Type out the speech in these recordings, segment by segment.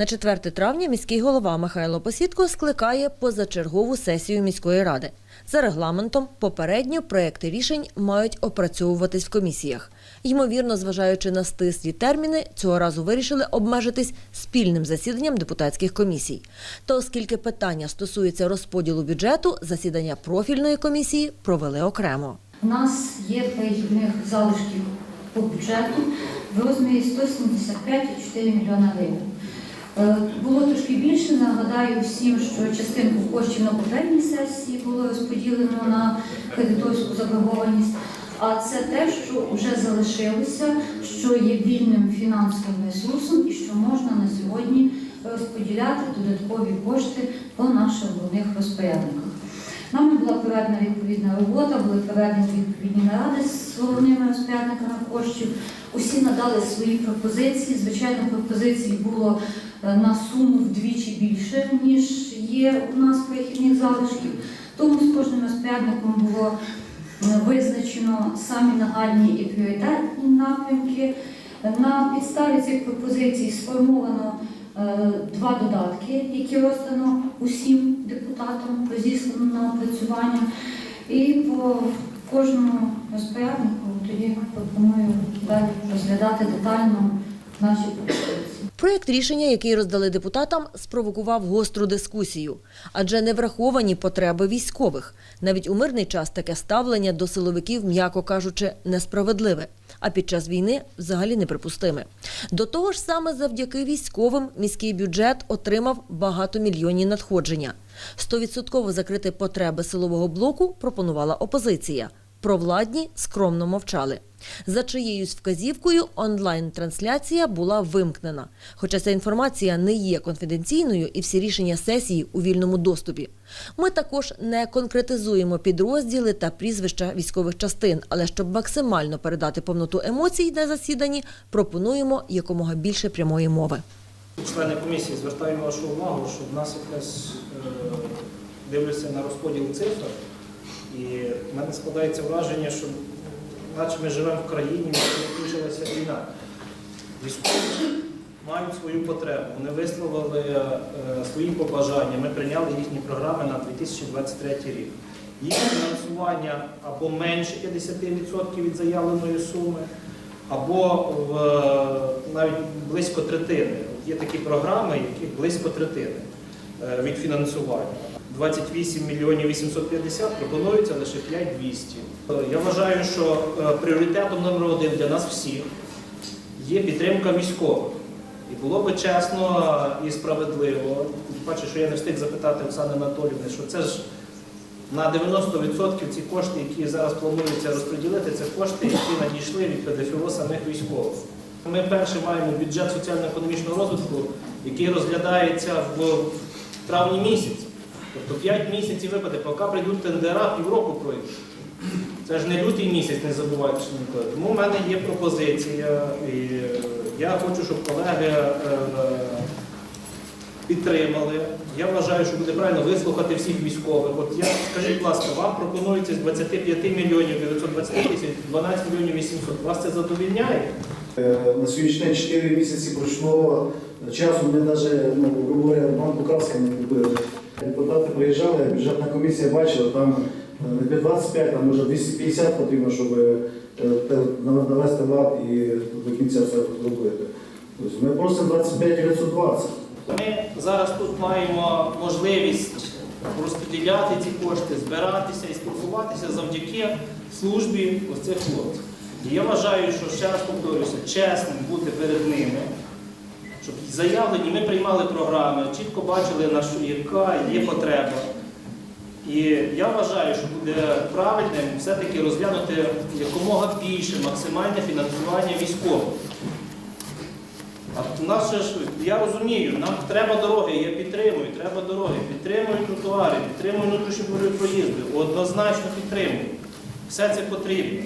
На 4 травня міський голова Михайло Посідко скликає позачергову сесію міської ради. За регламентом, попередньо проекти рішень мають опрацьовуватись в комісіях. Ймовірно, зважаючи на стислі терміни, цього разу вирішили обмежитись спільним засіданням депутатських комісій. Та оскільки питання стосується розподілу бюджету, засідання профільної комісії провели окремо. У нас є перехідних залишків по бюджету в розмірі 175,4 мільйона гривень. Е, Було трошки більше. Нагадаю всім, що частинку коштів на попередній сесії було розподілено на кредиторську заборгованість. А це те, що вже залишилося, що є вільним фінансовим ресурсом і що можна на сьогодні розподіляти додаткові кошти по наших головних розпорядниках. Нами була проведена відповідна робота, були проведені відповідні наради з головними розпорядниками коштів. Усі надали свої пропозиції. Звичайно, пропозицій було на суму вдвічі більше, ніж є у нас перехідних залишків. Тому з кожним розпорядником було е, визначено самі нагальні і пріоритетні напрямки. На підставі цих пропозицій сформовано е, два додатки, які роздано усім депутатам, розіслано на опрацювання. І по кожному розпоряднику тоді пропоную далі розглядати детально наші пропозиції. Проєкт рішення, який роздали депутатам, спровокував гостру дискусію, адже не враховані потреби військових. Навіть у мирний час таке ставлення до силовиків, м'яко кажучи, несправедливе, а під час війни взагалі неприпустиме. До того ж, саме завдяки військовим міський бюджет отримав багатомільйонні надходження. Стовідсотково закрити потреби силового блоку пропонувала опозиція. Провладні скромно мовчали. За чиєюсь вказівкою онлайн-трансляція була вимкнена. Хоча ця інформація не є конфіденційною і всі рішення сесії у вільному доступі. Ми також не конкретизуємо підрозділи та прізвища військових частин, але щоб максимально передати повноту емоцій на засіданні, пропонуємо якомога більше прямої мови. Члени комісії звертаємо вашу увагу, що в нас якраз е, дивлюся на розподіл цифр, і в мене складається враження, що наче ми живемо в країні, в якій закінчилася війна. Військові мають свою потребу, вони висловили е, свої побажання, ми прийняли їхні програми на 2023 рік. Їх фінансування або менше 50% від заявленої суми, або в, навіть близько третини. Є такі програми, які близько третини е, від фінансування. 28 мільйонів 850 пропонується лише 5200. Е, Я вважаю, що е, пріоритетом номер один для нас всіх є підтримка військових. І було би чесно і справедливо, бачу, що я не встиг запитати Оксани Анатоліївни, що це ж на 90% ці кошти, які зараз планується розподілити, це кошти, які надійшли від ПДФО самих військових. Ми перше маємо бюджет соціально-економічного розвитку, який розглядається в травні місяці. Тобто 5 місяців випаде, поки прийдуть тендера, півроку пройде. Це ж не лютий місяць, не забувайте, що. Тому в мене є пропозиція, і е, я хочу, щоб колеги е, підтримали. Я вважаю, що буде правильно вислухати всіх військових. От я скажіть, будь ласка, вам пропонується з 25 мільйонів 920 тисяч 12 мільйонів 800. Вас це задовільняє? Е, На сьогоднішній день 4 місяці пройшло часу, ми навіть, ну, говоря, банку краски не купили. Депутати приїжджали, бюджетна комісія бачила, там е, не 25, там може 250 потрібно, щоб е, навести лад і до кінця все зробити. Тобто Ми просимо 25 920. Ми зараз тут маємо можливість розподіляти ці кошти, збиратися і спілкуватися завдяки службі ось цих хлопців. І я вважаю, що ще раз повторюся, чесним бути перед ними, щоб заявлені, ми приймали програми, чітко бачили, яка є потреба. І я вважаю, що буде правильним все-таки розглянути якомога більше максимальне фінансування військових. Я розумію, нам треба дороги, я підтримую, треба дороги, підтримую тротуари, підтримую внутрішні проїзди, однозначно підтримую. Все це потрібно.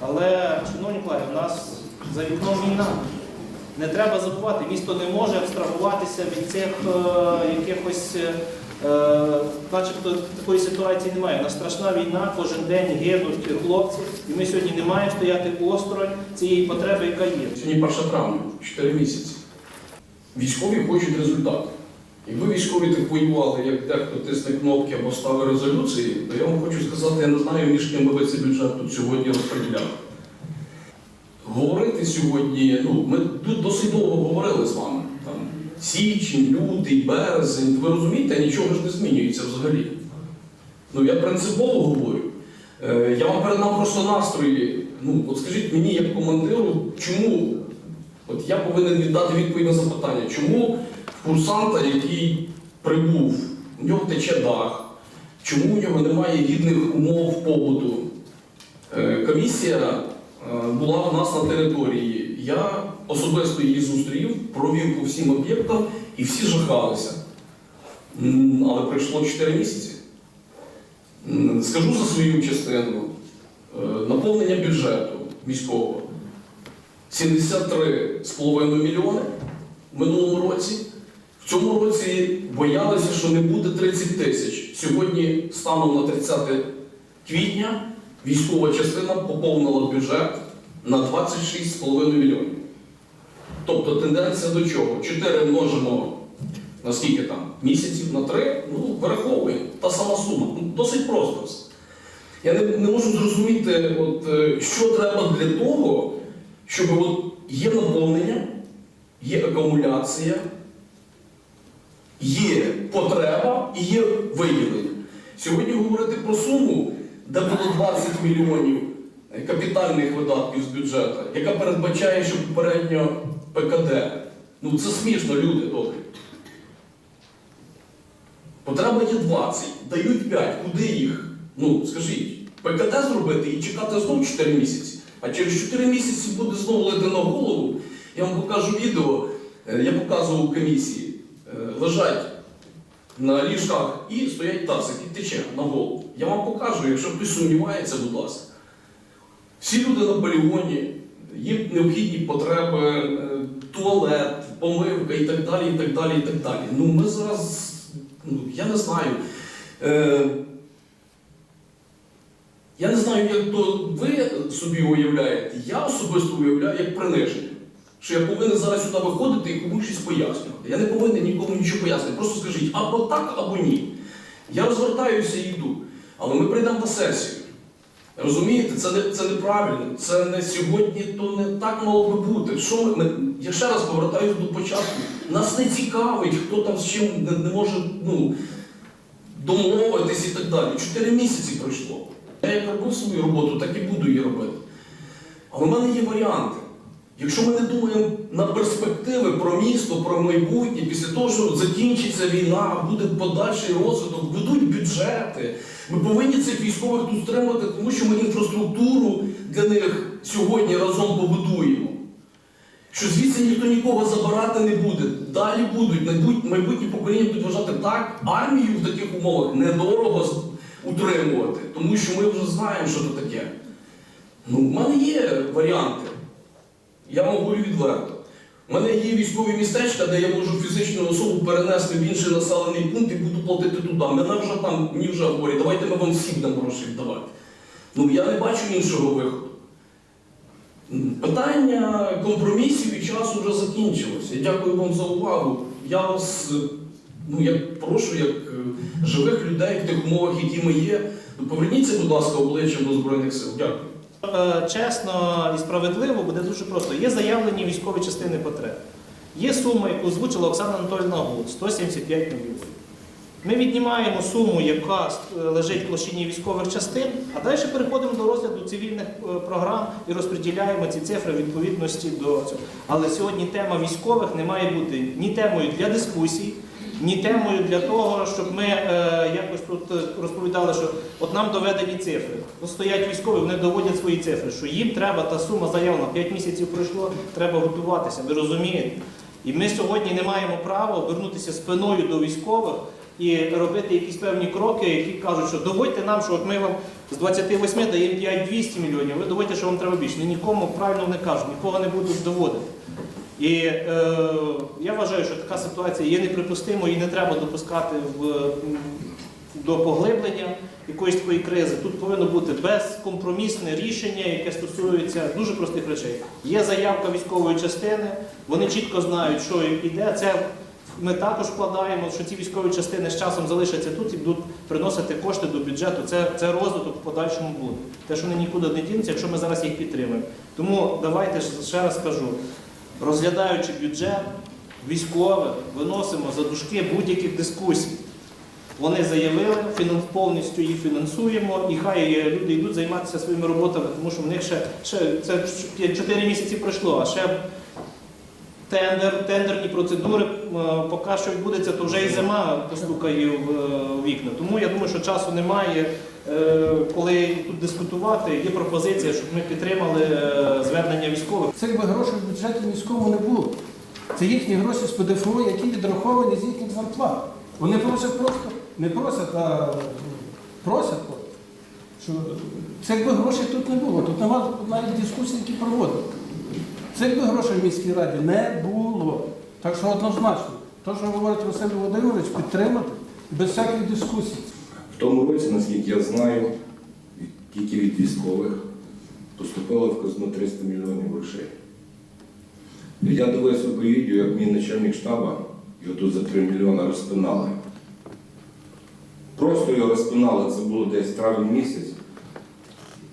Але, шановні колеги, у нас за вікном війна. Не треба забувати, місто не може абстрагуватися від цих е, якихось, е, е, начебто такої ситуації немає. У нас страшна війна, кожен день гинуть хлопці, і ми сьогодні не маємо стояти осторонь цієї потреби, яка є. Сьогодні 1 травня, 4 місяці. Військові хочуть результати. Якби військові так воювали, як дехто тисне кнопки або ставить резолюції, то я вам хочу сказати, я не знаю, між ким би цей бюджет тут сьогодні розподіляли. Говорити сьогодні, ну, ми тут досить довго говорили з вами. Там, січень, лютий, березень. Ви розумієте, нічого ж не змінюється взагалі. Ну, я принципово говорю. Е, я вам передам просто настрої. Ну, от скажіть мені, як командиру, чому, от я повинен віддати відповідь на запитання, чому курсанта, який прибув, у нього тече дах, чому у нього немає гідних умов побуту? Е, Комісія була у нас на території. Я особисто її зустрів, провів по всім об'єктам і всі жахалися. Але пройшло 4 місяці. Скажу за свою частину. Е, Наповнення бюджету міського 73,5 мільйони в минулому році. В цьому році боялися, що не буде 30 тисяч. Сьогодні, станом на 30 квітня, військова частина поповнила бюджет на 26,5 мільйонів. Тобто тенденція до чого? 4 множимо на скільки там? Місяців на 3, ну, вираховуємо. Та сама сума. Ну, Досить просто. Я не, не можу зрозуміти, от, е, що треба для того, щоб от, є наповнення, є акумуляція, є потреба і є виділення. Сьогодні говорити про суму, де було 20 мільйонів капітальних видатків з бюджету, яка передбачає, що попередньо ПКД. Ну це смішно, люди добрі. Потреба є 20, дають 5, куди їх? Ну, скажіть, ПКД зробити і чекати знову 4 місяці. А через 4 місяці буде знову лити на голову. Я вам покажу відео, е, я показував комісії. Е, Лежать на ліжках і стоять тазик, і тече на голову. Я вам покажу, якщо хтось сумнівається, будь ласка. Всі люди на полігоні, є необхідні потреби, е, туалет, помивка і так далі, і так далі, і так далі. Ну ми зараз, ну, я не знаю. Е, я не знаю, як то ви собі уявляєте. Я особисто уявляю як приниження. Що я повинен зараз сюди виходити і комусь щось пояснювати. Я не повинен нікому нічого пояснити. Просто скажіть або так, або ні. Я розвертаюся і йду. Але ми прийдемо на сесію. Розумієте, це, не, це неправильно, це не сьогодні, то не так мало би бути. Що ми, ми, я ще раз повертаюся до початку. Нас не цікавить, хто там з чим не, не може ну, домовитись і так далі. Чотири місяці пройшло. Я як робив свою роботу, так і буду її робити. Але в мене є варіанти. Якщо ми не думаємо на перспективи про місто, про майбутнє, після того, що закінчиться війна, буде подальший розвиток, ведуть бюджети. Ми повинні цих військових тут стримати, тому що ми інфраструктуру для них сьогодні разом побудуємо. Що звідси ніхто нікого забирати не буде. Далі будуть майбутні покоління будуть вважати так, армію в таких умовах недорого утримувати, тому що ми вже знаємо, що це таке. Ну, в мене є варіанти. Я вам говорю відверто. У мене є військові містечка, де я можу фізичну особу перенести в інший населений пункт і буду платити туди. Мене вже там, мені вже говорять, давайте ми вам всім дамо гроші віддавати. Ну я не бачу іншого виходу. Питання компромісів і часу вже закінчилося. Я дякую вам за увагу. Я вас ну, як прошу, як е, живих людей в тих умовах, які ми є, поверніться, будь ласка, обличчям до Збройних сил. Дякую. Е, Чесно і справедливо буде дуже просто. Є заявлені військові частини потреб. Є сума, яку озвучила Оксана Анатольовна Гуд, 175 мільйонів. Ми віднімаємо суму, яка е, лежить в площині військових частин, а далі переходимо до розгляду цивільних е, програм і розподіляємо ці цифри відповідності до цього. Але сьогодні тема військових не має бути ні темою для дискусій, ні темою для того, щоб ми е, якось тут е, розповідали, що от нам доведені цифри. Ну, стоять військові, вони доводять свої цифри, що їм треба та сума заявлена, 5 місяців пройшло, треба готуватися. Ви розумієте? І ми сьогодні не маємо права обернутися спиною до військових і робити якісь певні кроки, які кажуть, що доводьте нам, що от ми вам з 28 даємо 5-200 мільйонів, ви доводьте, що вам треба більше. Нікому правильно не кажуть, нікого не будуть доводити. І е, я вважаю, що така ситуація є неприпустимою і не треба допускати в, до поглиблення якоїсь такої кризи. Тут повинно бути безкомпромісне рішення, яке стосується дуже простих речей. Є заявка військової частини, вони чітко знають, що іде. Це ми також вкладаємо, що ці військові частини з часом залишаться тут і будуть приносити кошти до бюджету. Це, це розвиток в подальшому буде. Те, що вони нікуди не дінуться, якщо ми зараз їх підтримуємо. Тому давайте ще раз скажу, розглядаючи бюджет, військових виносимо за дужки будь-яких дискусій. Вони заявили, повністю їх фінансуємо, і хай е, люди йдуть займатися своїми роботами, тому що в них ще, ще це 4 місяці пройшло, а ще тендер, тендерні процедури, е, поки що відбудеться, то вже і зима постукає в е, вікна. Тому я думаю, що часу немає, е, коли тут дискутувати. Є пропозиція, щоб ми підтримали звернення військових. Цих би грошей в бюджеті міському не було. Це їхні гроші з ПДФО, які відраховані з їхніх зарплат. Вони просять просто, не просять, а просять. Що цих би грошей тут не було. Тут немає навіть дискусій, які проводили. Цих грошей в міській раді не було. Так що однозначно, те, що говорить Василь Володимирович, підтримати без всяких дискусій. В тому році, наскільки я знаю, тільки від військових поступило в казну 300 мільйонів грошей. Я дивився по відео, як мій начальник штабу його тут за 3 мільйони розпинали. Просто його розпинали, це було десь травень місяць.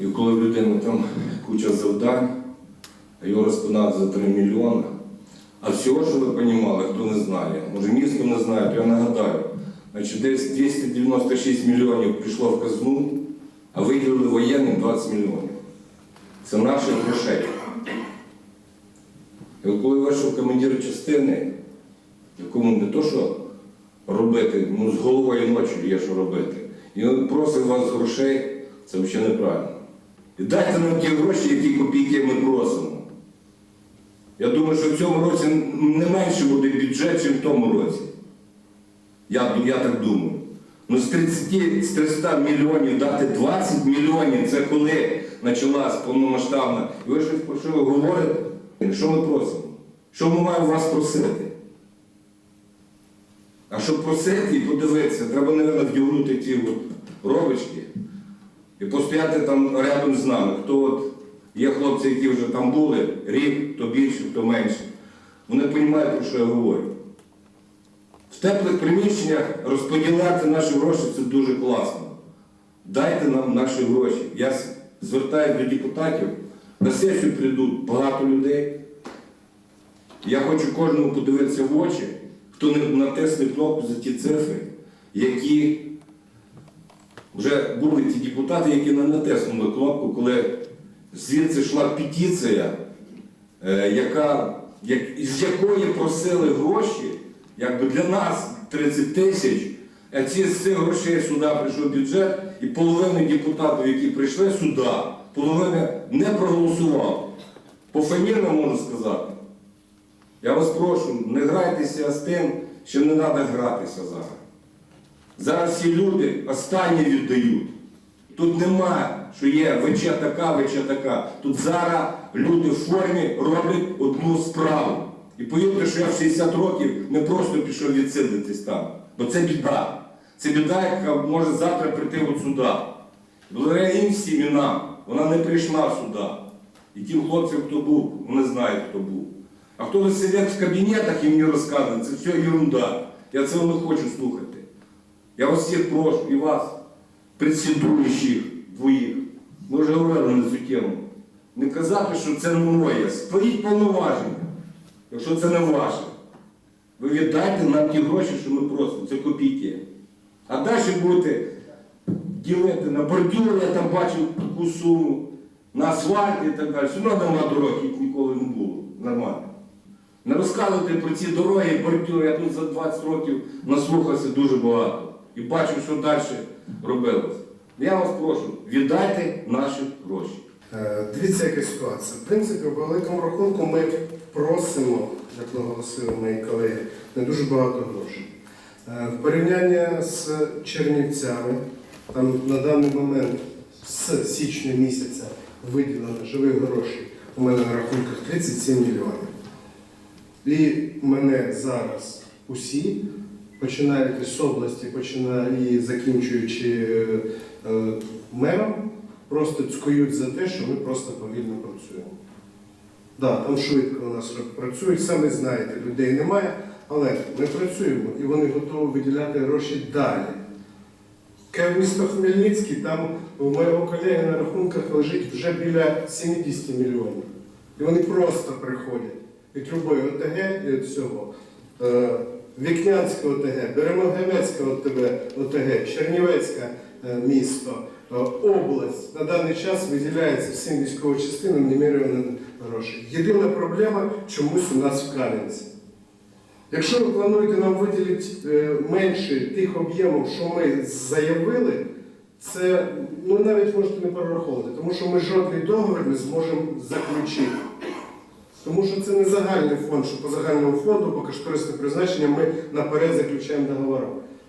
І коли в людини там куча завдань, його розпинали за 3 мільйони. А всього, що ви розуміли, хто не знає, може місто не знає, то я нагадаю. Значить, десь 296 мільйонів пішло в казну, а виділили воєнним 20 мільйонів. Це наших грошей. І коли вийшов командир частини, якому не то, що робити, ну з головою ночі є що робити. І він просить вас грошей, це взагалі неправильно. І дайте нам ті гроші, які копійки ми просимо. Я думаю, що в цьому році не менше буде бюджет, ніж в тому році. Я, я так думаю. Ну з 30, з 300 мільйонів дати 20 мільйонів, це коли почалась повномасштабна. І ви щось про що ви говорите? Що ми просимо? Що ми маємо вас просити? А щоб просити і подивитися, треба, мабуть, вдягнути ті робочки і постояти там рядом з нами. Хто от є хлопці, які вже там були, рік, хто більше, хто менше. Вони розуміють, про що я говорю. В теплих приміщеннях розподіляти наші гроші це дуже класно. Дайте нам наші гроші. Я звертаюся до депутатів. На сесію прийдуть багато людей. Я хочу кожному подивитися в очі, хто не натисне кнопку за ті цифри, які вже були ті депутати, які не натиснули кнопку, коли звідси йшла петиція, е, яка, як, з якої просили гроші, якби для нас 30 тисяч, а ці з цих грошей сюди прийшов бюджет, і половина депутатів, які прийшли сюди, половина не проголосував. По фамільно можу сказати. Я вас прошу, не грайтеся з тим, що не треба гратися зараз. Зараз ці люди останні віддають. Тут нема, що є ВЧ така, ВЧ така. Тут зараз люди в формі роблять одну справу. І повірте, що я в 60 років не просто пішов відсидитись там. Бо це біда. Це біда, яка може завтра прийти от сюди. Благодаря їм всім і нам. Вона не прийшла сюди. І тим хлопцям, хто був, вони знають, хто був. А хто сидять в кабінетах і мені розказує, це все ерунда. Я цього не хочу слухати. Я вас всіх прошу, і вас, предсідуючих двоїх. Ми вже говорили на цю тему. Не казати, що це не моє. Створіть повноваження, якщо це не ваше. Ви віддайте нам ті гроші, що ми просимо, це копійки. А далі будете ділити на бордюри, я там бачив таку суму, на асфальт і так далі. Одно нема дороги, їх ніколи не було. Нормально. Не розказуйте про ці дороги, бордюри. Я тут за 20 років наслухався дуже багато. І бачу, що далі робилось. Я вас прошу, віддайте наші гроші. Е, Дивіться, яка ситуація. В принципі, в великому рахунку ми просимо, як наголосили мої колеги, не дуже багато грошей. Е, В порівнянні з Чернівцями, там на даний момент з січня місяця виділено живих грошей у мене на рахунках 37 мільйонів. І мене зараз усі починаючи з області, починає і закінчуючи е, е, мером, просто цькують за те, що ми просто повільно працюємо. Да, там швидко у нас працюють, самі знаєте, людей немає, але ми працюємо і вони готові виділяти гроші далі. Місто Хмельницький, там у моєго колеги на рахунках лежить вже біля 70 мільйонів. І вони просто приходять від любої ОТГ і від всього. Е, Вікнянське ОТГ, Беремогевецьке ОТГ, Чернівецьке е, місто, е, область на даний час виділяється всім військовим частинам неміряно грошей. Єдина проблема чомусь у нас в Кам'янці. Якщо ви плануєте нам виділити е, менше тих об'ємів, що ми заявили, це ну, навіть можете не перераховувати, тому що ми жодний договір не зможемо заключити. Тому що це не загальний фонд, що по загальному фонду, по кошторисне призначення ми наперед заключаємо договори.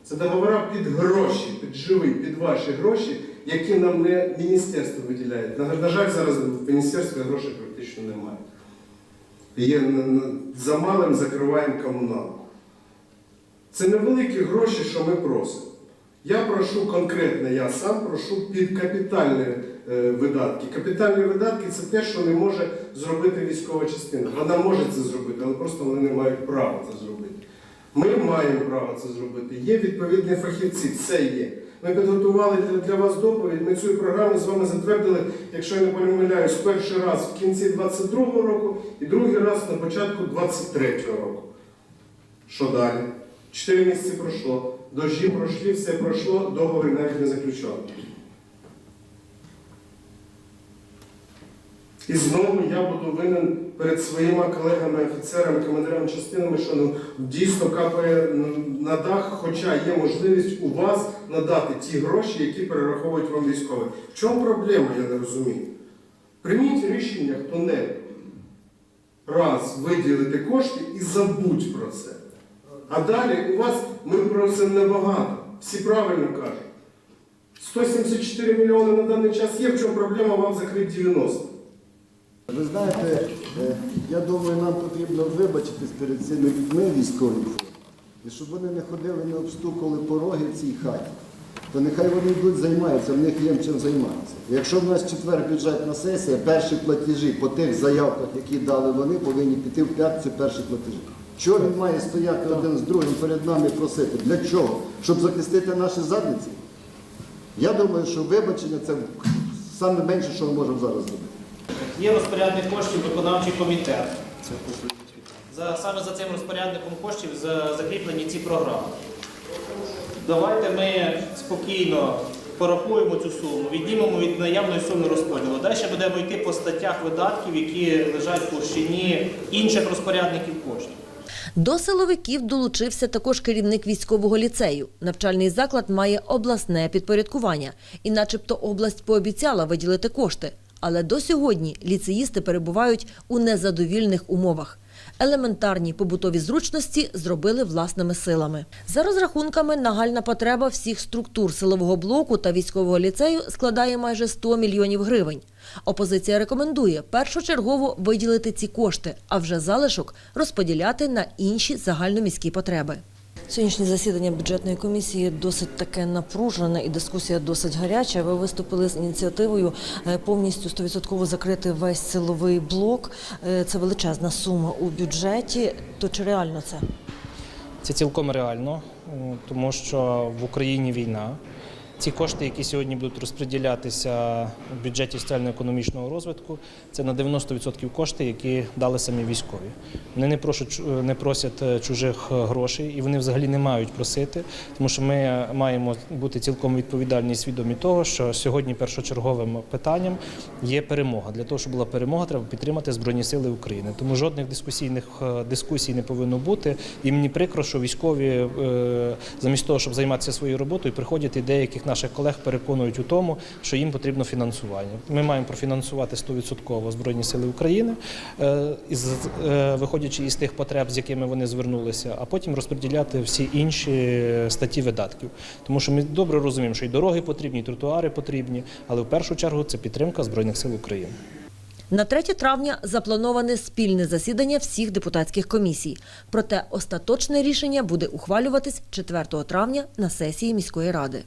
Це договори під гроші, під живі, під ваші гроші, які нам не міністерство виділяє. На, жаль, зараз в міністерстві грошей практично немає. Є за малим закриваємо комунал. Це невеликі гроші, що ми просимо. Я прошу конкретно, я сам прошу під капітальні е, видатки. Капітальні видатки це те, що не може зробити військова частина. Вона може це зробити, але просто вони не мають права це зробити. Ми маємо право це зробити. Є відповідні фахівці, це є. Ми підготували для, вас доповідь. Ми цю програму з вами затвердили, якщо я не помиляюсь, перший раз в кінці 22-го року і другий раз на початку 23-го року. Що далі? Чотири місяці пройшло. Дожді пройшли, все пройшло, договір навіть не заключали. І знову я буду винен перед своїми колегами, офіцерами, командирами частинами, що ну, дійсно капає на дах, хоча є можливість у вас надати ті гроші, які перераховують вам військові. В чому проблема, я не розумію. Прийміть рішення хто-небудь раз виділити кошти і забудь про це. А далі у вас ми просимо небагато. Всі правильно кажуть. 174 мільйони на даний час є, в чому проблема вам закрити 90. Ви знаєте, е, я думаю, нам потрібно вибачитись перед цими людьми військові і щоб вони не ходили, не обстукували пороги в цій хаті. То нехай вони йдуть займаються, в них є чим займатися. Якщо в нас четвер бюджетна сесія, перші платежі по тих заявках, які дали вони, повинні піти в п'ятницю перші платежі. Чого він має стояти один з другим перед нами просити? Для чого? Щоб захистити наші задниці? Я думаю, що вибачення це саме менше, що ми можемо зараз зробити. Є розпорядник коштів виконавчий комітет. За, саме за цим розпорядником коштів за- закріплені ці програми. Давайте ми спокійно порахуємо цю суму, віднімемо від наявної суми розподілу. Далі будемо йти по статтях видатків, які лежать в площині інших розпорядників коштів. До силовиків долучився також керівник військового ліцею. Навчальний заклад має обласне підпорядкування, і начебто область пообіцяла виділити кошти. Але до сьогодні ліцеїсти перебувають у незадовільних умовах. Елементарні побутові зручності зробили власними силами. За розрахунками, нагальна потреба всіх структур силового блоку та військового ліцею складає майже 100 мільйонів гривень. Опозиція рекомендує першочергово виділити ці кошти, а вже залишок розподіляти на інші загальноміські потреби. Сьогоднішнє засідання бюджетної комісії досить таке напружене і дискусія досить гаряча. Ви виступили з ініціативою е, повністю 100% закрити весь силовий блок. Е, Це величезна сума у бюджеті. То чи реально це? Це цілком реально, е, тому що в Україні війна. Ці кошти, які сьогодні будуть розподілятися в бюджеті соціально-економічного розвитку, це на 90% кошти, які дали самі військові. Вони не просять, не просять е, чужих е, грошей і вони взагалі не мають просити, тому що ми маємо бути цілком відповідальні і свідомі того, що сьогодні першочерговим питанням є перемога. Для того, щоб була перемога, треба підтримати Збройні Сили України. Тому жодних дискусійних е, дискусій не повинно бути. І мені прикро, що військові е, замість того, щоб займатися своєю роботою, приходять і деяких наших колег переконують у тому, що їм потрібно фінансування. Ми маємо профінансувати 100% Збройні Сили України, е, е, виходячи із тих потреб, з якими вони звернулися, а потім розподіляти всі інші статті видатків. Тому що ми добре розуміємо, що і дороги потрібні, і тротуари потрібні, але в першу чергу це підтримка Збройних сил України. На 3 травня заплановане спільне засідання всіх депутатських комісій. Проте остаточне рішення буде ухвалюватись 4 травня на сесії міської ради.